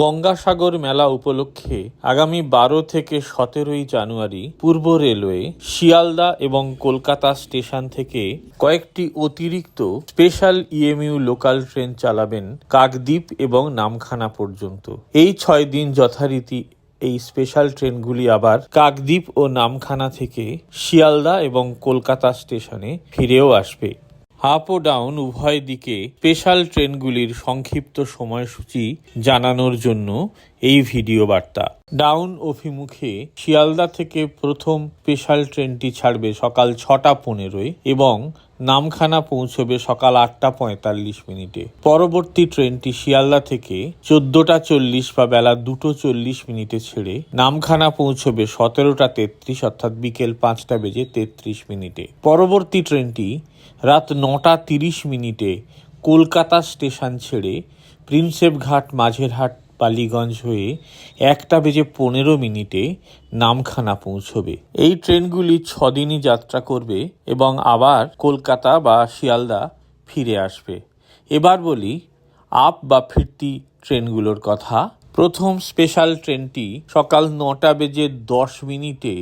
গঙ্গাসাগর মেলা উপলক্ষে আগামী বারো থেকে সতেরোই জানুয়ারি পূর্ব রেলওয়ে, শিয়ালদা এবং কলকাতা স্টেশন থেকে কয়েকটি অতিরিক্ত স্পেশাল ইএমইউ লোকাল ট্রেন চালাবেন কাকদ্বীপ এবং নামখানা পর্যন্ত। এই ছয় দিন যথারীতি এই স্পেশাল ট্রেনগুলি আবার কাকদ্বীপ ও নামখানা থেকে শিয়ালদা এবং কলকাতা স্টেশনে ফিরেও আসবে। আপ ও ডাউন উভয় দিকে স্পেশাল ট্রেনগুলির সংক্ষিপ্ত সময়সূচি জানানোর জন্য এই ভিডিও বার্তা। ডাউন অভিমুখে শিয়ালদা থেকে প্রথম স্পেশাল ট্রেনটি ছাড়বে সকাল ছটা পনেরোয় এবং নামখানা পৌঁছবে সকাল আটটা পঁয়তাল্লিশ মিনিটে। পরবর্তী ট্রেনটি শিয়ালদা থেকে চোদ্দটা চল্লিশ বা বেলা দুটো চল্লিশ মিনিটে ছেড়ে নামখানা পৌঁছবে সতেরোটা তেত্রিশ অর্থাৎ বিকেল পাঁচটা বেজে তেত্রিশ মিনিটে। পরবর্তী ট্রেনটি রাত নটা তিরিশ মিনিটে কলকাতা স্টেশন ছেড়ে প্রিন্সেপ ঘাট মাঝেরহাট বালিগঞ্জ হয়ে একটা বেজে পনেরো মিনিটে নামখানা পৌঁছবে। এই ট্রেনগুলি ছদিনই যাত্রা করবে এবং আবার কলকাতা বা শিয়ালদা ফিরে আসবে। এবার বলি, আপ বা ফিরতি ট্রেনগুলোর কথা। প্রথম স্পেশাল ট্রেনটি সকাল নটা বেজে দশ মিনিটে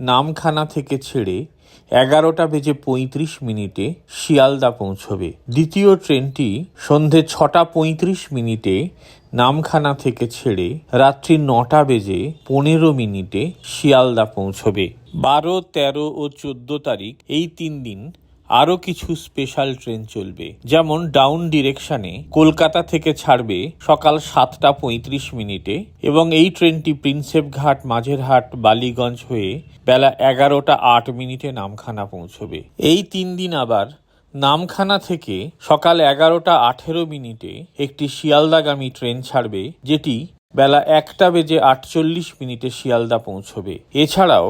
নামখানা থেকে ছেড়ে এগারোটা বেজে পঁয়ত্রিশ মিনিটে শিয়ালদা পৌঁছবে। দ্বিতীয় ট্রেনটি সন্ধে ছটা পঁয়ত্রিশ মিনিটে নামখানা থেকে ছেড়ে রাত্রি নটা বেজে পনেরো মিনিটে শিয়ালদা পৌঁছবে। বারো, তেরো ও চোদ্দ তারিখ এই তিন দিন আরও কিছু স্পেশাল ট্রেন চলবে। যেমন ডাউন ডিরেকশনে কলকাতা থেকে ছাড়বে সকাল সাতটা পঁয়ত্রিশ মিনিটে এবং এই ট্রেনটি প্রিন্সেপ ঘাট, মাঝেরহাট, বালিগঞ্জ হয়ে বেলা এগারোটা আট মিনিটে নামখানা পৌঁছবে। এই তিন দিন আবার নামখানা থেকে সকাল এগারোটা আঠেরো মিনিটে একটি শিয়ালদাগামী ট্রেন ছাড়বে, যেটি বেলা একটা বেজে আটচল্লিশ মিনিটে শিয়ালদা পৌঁছবে। এছাড়াও,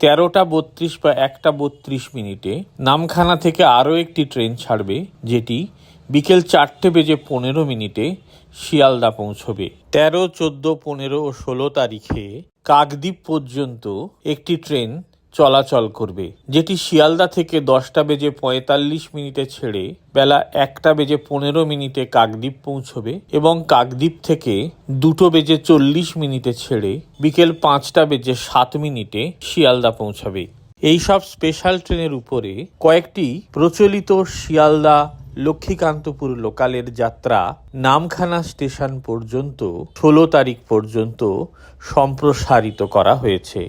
তেরোটা বত্রিশ বা একটা বত্রিশ মিনিটে নামখানা থেকে আরও একটি ট্রেন ছাড়বে, যেটি বিকেল চারটে বেজে পনেরো মিনিটে শিয়ালদা পৌঁছবে। তেরো, চোদ্দ, পনেরো ও ষোলো তারিখে কাকদ্বীপ পর্যন্ত একটি ট্রেন চলাচল করবে। যেটি শিয়ালদা থেকে দশটা বেজে পঁয়তাল্লিশ মিনিটে ছেড়ে বেলা একটা বেজে পনেরো মিনিটে কাকদ্বীপ পৌঁছবে এবং কাকদ্বীপ থেকে দুটো বেজে চল্লিশ মিনিটে ছেড়ে বিকেল পাঁচটা বেজে সাত মিনিটে শিয়ালদা পৌঁছাবে। এই সব স্পেশাল ট্রেনের উপরে কয়েকটি প্রচলিত শিয়ালদা লক্ষ্মীকান্তপুর লোকালের যাত্রা নামখানা স্টেশন পর্যন্ত ষোলো তারিখ পর্যন্ত সম্প্রসারিত করা হয়েছে।